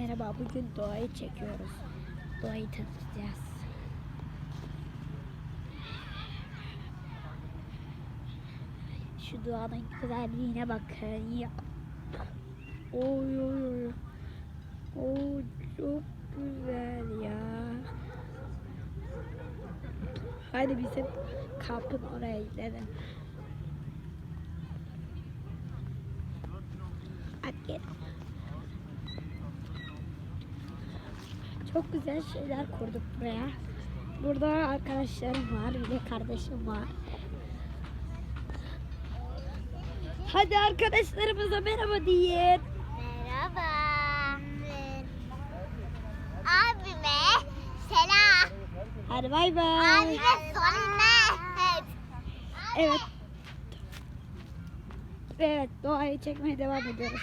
Merhaba, bugün doğayı çekiyoruz. Doğayı tanıtacağız. Şu doğanın güzelliğine bakın ya. Oy oy oy. Oo çok güzel ya. Hadi bizim kampın oraya gidelim. Hadi gel. Çok güzel şeyler kurduk buraya. Burada arkadaşlarım var, bir de kardeşim var. Hadi arkadaşlarımıza merhaba deyin. Merhaba. Abime selam. Hadi bay bay. Abime sonuna. Evet. Evet, doğayı çekmeye devam ediyoruz.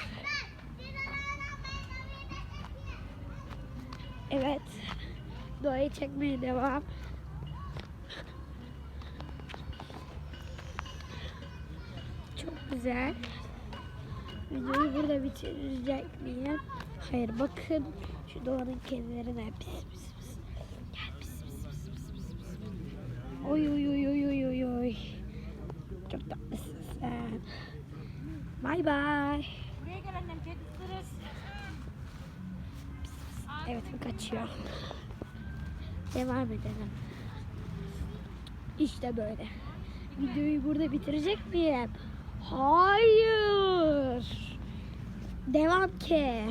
Evet. Doğayı çekmeye devam. Çok güzel. Videoyu burada bitirecek miyim? Hayır bakın şu doğanın pis pis pis pis. Oy oy oy oy oy oy oy. Çok tatlısın sen. Bye bye. Buraya gel annem kedi ısırır. Evet bu kaçıyor. Devam edelim. İşte böyle. Videoyu burada bitirecek miyim? Hayır. Devam ki.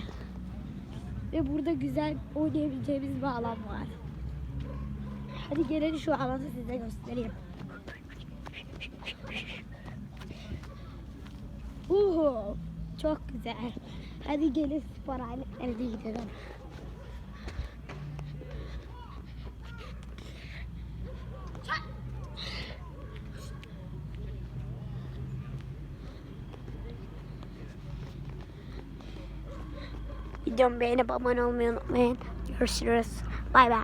Ve burada güzel oynayabileceğimiz bir alan var. Hadi gelin şu alanı size göstereyim. Uhu, çok güzel. Hadi gelin spor aletlerine gidelim. Videomu beğenip abone olmayı unutmayın. Görüşürüz. Bay bay.